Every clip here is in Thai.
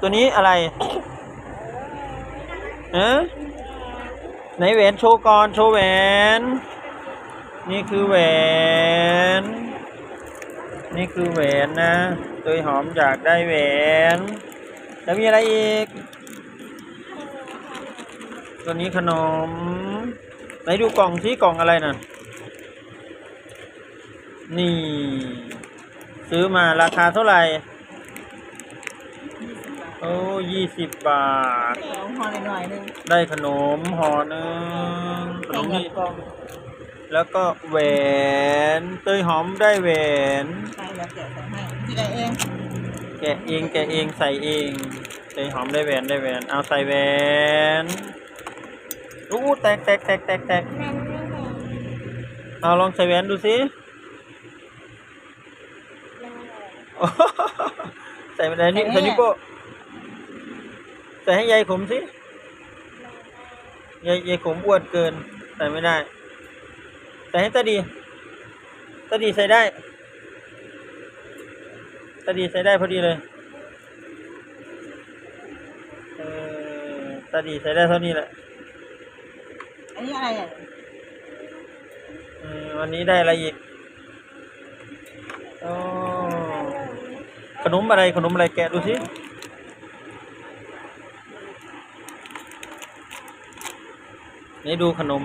ตัวนี้อะไรเอะไหนแหวนโชว์ก่อนโชว์แหวน นี่คือแหวน นี่คือแหวนนะเตยหอมอยากได้แหวน แล้วมีอะไรอีก ตัวนี้ขนม ไหนดูกล่องสิกล่องอะไรน่ะ นี่ ซื้อมาราคาเท่าไหร่ โอ้ยี่สิบบาท เอาห่อหน่อยๆนึงได้ขนมห่อหนึ่งขนมใส่นี่เงินกล่องแล้วก็แหวนเตยหอมได้แหวน ใช่แล้วแกะใส่ให้ที่ไหนเองแกะเองแกะเองใส่เองเตยหอมได้แหวนได้แหวน เอาใส่แหวนอู้แตกแตกแตกแตกแตกเอาลองใส่แหวนดูสิโอ้โหใส่ไปไหนนี่ใส่นิ้วโป้งใส่ให้ยายขมสิยายยายขมอ้วนเกิน ใส่ไม่ได้ ใส่ให้ตาดีตาดีใส่ได้ตาดีใส่ได้พอดีเลยเออตาดีใส่ได้เท่านี้แหละอันนี้อะไรอะเออวันนี้ได้อะไรอีกโอ้ขนมอะไรขนมอะไรแกะดูสิ นี่ดูขนม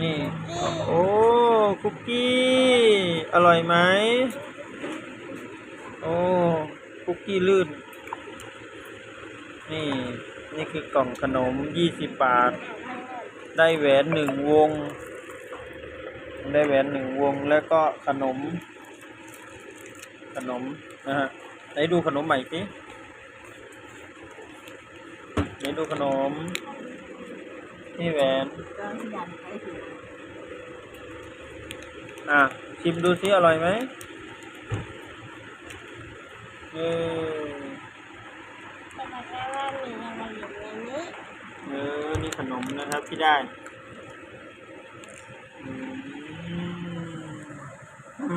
นี่ โอ้ คุกกี้ อร่อยไหม โอ้ คุกกี้ลื่น นี่ นี่คือกล่องขนมยี่สิบบาท ได้แหวนหนึ่งวง ได้แหวนหนึ่งวงแล้วก็ขนม ขนมนะฮะไหนดูขนมใหม่สิไหนดูขนม นี่แหวนก็ที่ยันไปถึงอะชิมดูสิอร่อยไหมเออแต่บอกว่ามีอะไรอยู่ในนี้เออ นี่ขนมนะครับที่ได้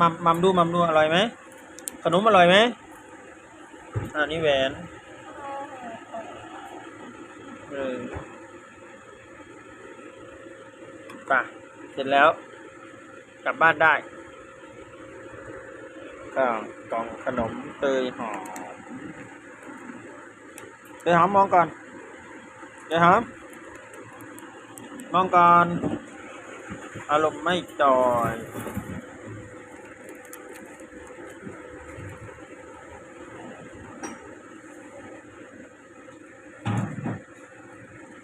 มมัมมัมดูมัมดูอร่อยไหมขนมอร่อยไหมอ่านี่แหวนเออ ป่ะ เสร็จแล้ว กลับบ้านได้ก็กล่องขนมเตยหอมเตยหอมมองก่อนเตยหอมมองก่อน อารมณ์ไม่จอย